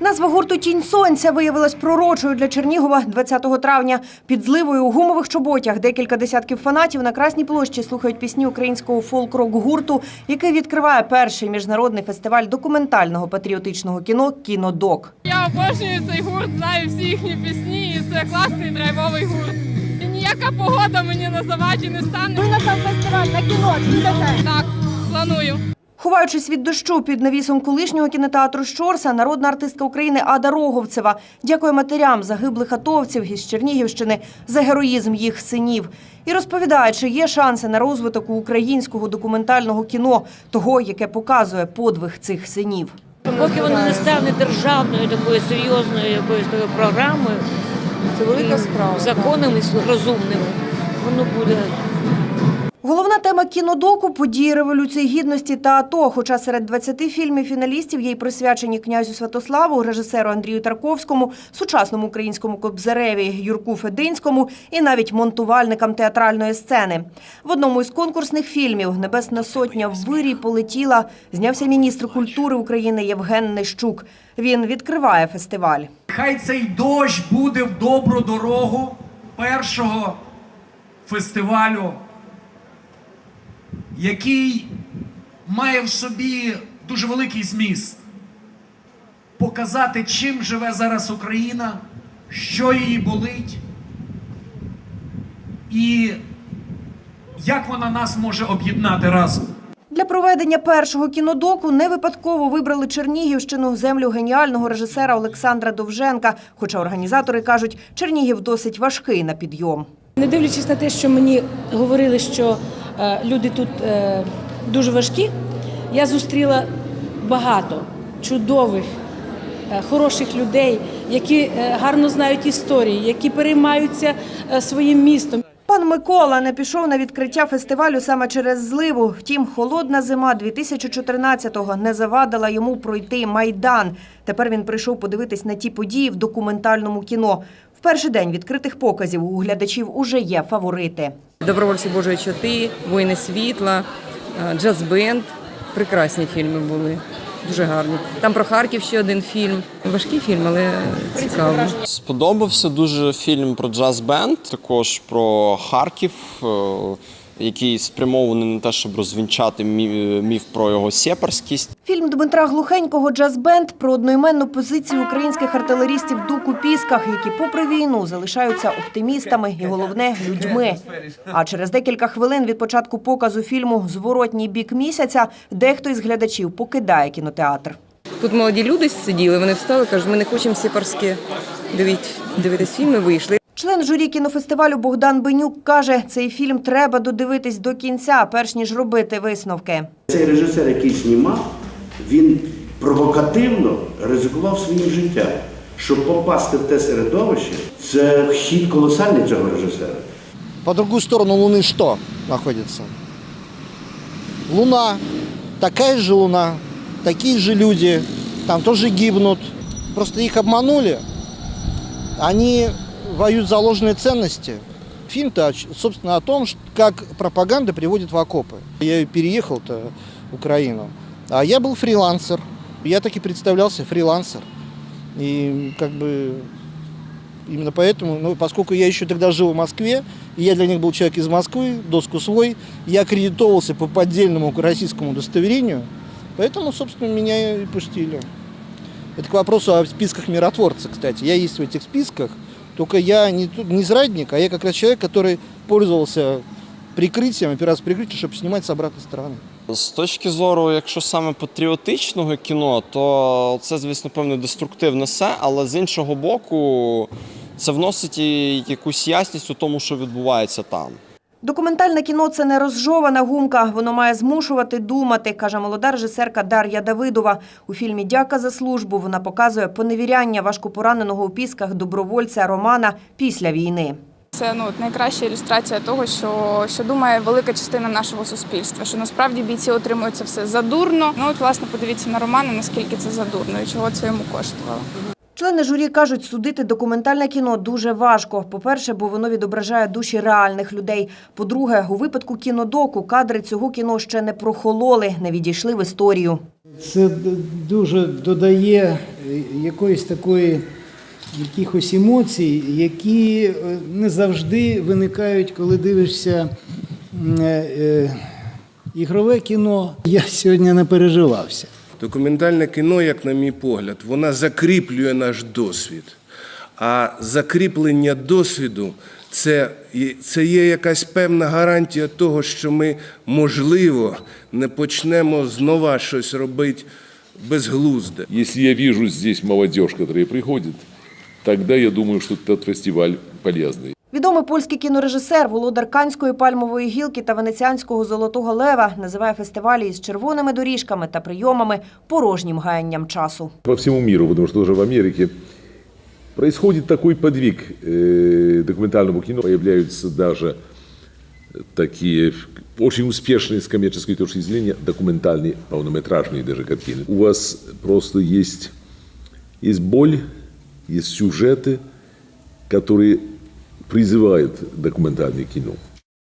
Назва гурту Тінь сонця виявилась пророчою для Чернігова 20 травня. Під зливою у гумових чоботях декілька десятків фанатів на Красній площі слухають пісні українського фолк-рок гурту, який відкриває перший міжнародний фестиваль документального патріотичного кіно Кінодок. Я обожнюю цей гурт, знаю всі їхні пісні, і це класний драйвовий гурт. І ніяка погода мені на заваді не стане. Ви на сам фестиваль на кіно? Так, планую. Ховаючись від дощу під навісом колишнього кінотеатру Щорса, народна артистка України Ада Роговцева дякує матерям загиблих атовців із Чернігівщини за героїзм їх синів. І розповідає, чи є шанси на розвиток українського документального кіно, того, яке показує подвиг цих синів. Поки воно не стане державною такою серйозною якоюсь такою програмою, Це велика справа. законами розумними, воно буде Головна тема кінодоку події революції гідності та АТО. Хоча серед 20 фільмів фіналістів є й присвячені князю Святославу, режисеру Андрію Тарковському, сучасному українському кобзареві Юрку Фединському і навіть монтувальникам театральної сцени. В одному із конкурсних фільмів Небесна сотня в вирій полетіла. Знявся міністр культури України Євген Нещук. Він відкриває фестиваль. Хай цей дощ буде в добру дорогу першого фестивалю, який має в собі дуже великий зміст. Показати, чим живе зараз Україна, що її болить, і як вона нас може об'єднати разом. Для проведення першого кінодоку не випадково вибрали Чернігівщину, землю геніального режисера Олександра Довженка. Хоча організатори кажуть, Чернігів досить важкий на підйом. Не дивлячись на те, що мені говорили, що люди тут е, дуже важкі, я зустріла багато чудових, е, хороших людей, які е, гарно знають історії, які переймаються е, своїм містом. Пан Микола не пішов на відкриття фестивалю саме через зливу. Втім, холодна зима 2014-го не завадила йому пройти майдан. Тепер він прийшов подивитись на ті події в документальному кіно. В перший день відкритих показів у глядачів уже є фаворити. Добровольці Божої чоти, Воїни світла, е, джаз-бенд. Прекрасні фільми були. Дуже гарні. Там про Харків ще один фільм. Важкий фільм, але цікавий. Сподобався дуже фільм про джаз-бенд, також про Харків, е, який спрямований на те, щоб розвінчати мі- міф про його сепарськість. Фільм Дмитра Глухенького «Джаз-бенд» про одноіменну позицію українських артилерістів дук у Пісках, які попри війну залишаються оптимістами і, головне, людьми. А через декілька хвилин від початку показу фільму «Зворотній бік місяця» дехто із глядачів покидає кінотеатр. Тут молоді люди сиділи, вони встали, кажуть, ми не хочемо сепарське дивити, дивитись фільми, вийшли. Член журі кінофестивалю Богдан Бенюк каже, цей фільм треба додивитись до кінця, перш ніж робити висновки. Цей режисер, який знімав, він провокативно ризикував своїм життям. Щоб попасти в те середовище, це хід колосальний цього режисера. По другую сторону Луны что находится? Луна, такая же Луна, такие же люди, там тоже гибнут. Просто их обманули. Они воюют за ложные ценности. Фильм-то, собственно, о том, что- как пропаганда приводит в окопы. Я переехал-то в Украину, а я был фрилансер. Я так и представлялся фрилансер. И как бы Именно поэтому, ну, поскольку я еще тогда жил в Москве, и я для них был человек из Москвы, доску свой, я аккредитовался по поддельному российскому удостоверению, поэтому, собственно, меня и пустили. Это к вопросу о списках миротворца, кстати. Я есть в этих списках, только я не, не зрадник, а я как раз человек, который пользовался прикрытием, операцией прикрытия, чтобы снимать с обратной стороны. З точки зору, якщо саме патріотичного кіно, то це, звісно, певно, деструктив несе, але з іншого боку, це вносить і якусь ясність у тому, що відбувається там. Документальне кіно це не розжована гумка. Воно має змушувати думати, каже молода режисерка Дар'я Давидова. У фільмі Дяка за службу вона показує поневіряння важкопораненого у пісках добровольця Романа після війни. Це ну найкраща ілюстрація того, що, що думає велика частина нашого суспільства, що насправді бійці отримують це все задурно. Ну от власне подивіться на Романа, наскільки це задурно і чого це йому коштувало. Члени журі кажуть, судити документальне кіно дуже важко. По-перше, бо воно відображає душі реальних людей. По-друге, у випадку кінодоку кадри цього кіно ще не прохололи, не відійшли в історію. Це дуже додає якоїсь такої якихось емоцій, які е, не завжди виникають, коли дивишся е, е, ігрове кіно. Я сьогодні не переживався. Документальне кіно, як на мій погляд, вона закріплює наш досвід. А закріплення досвіду це, є- це є якась певна гарантія того, що ми, можливо, не почнемо знова щось робити безглузде. Если я вижу здесь молодежь, которая приходит, тогда я думаю, что этот фестиваль полезный. Відомий польський кінорежисер, володар Канської пальмової гілки та венеціанського золотого лева називає фестивалі із червоними доріжками та прийомами порожнім гаянням часу. По всему миру, потому что уже в Америке происходит такой подвиг э, документальному кино. Появляются даже такие очень успешные с коммерческой точки зрения документальные, полнометражные даже картины. У вас просто есть, есть боль, есть сюжеты, которые призывают документальное кино.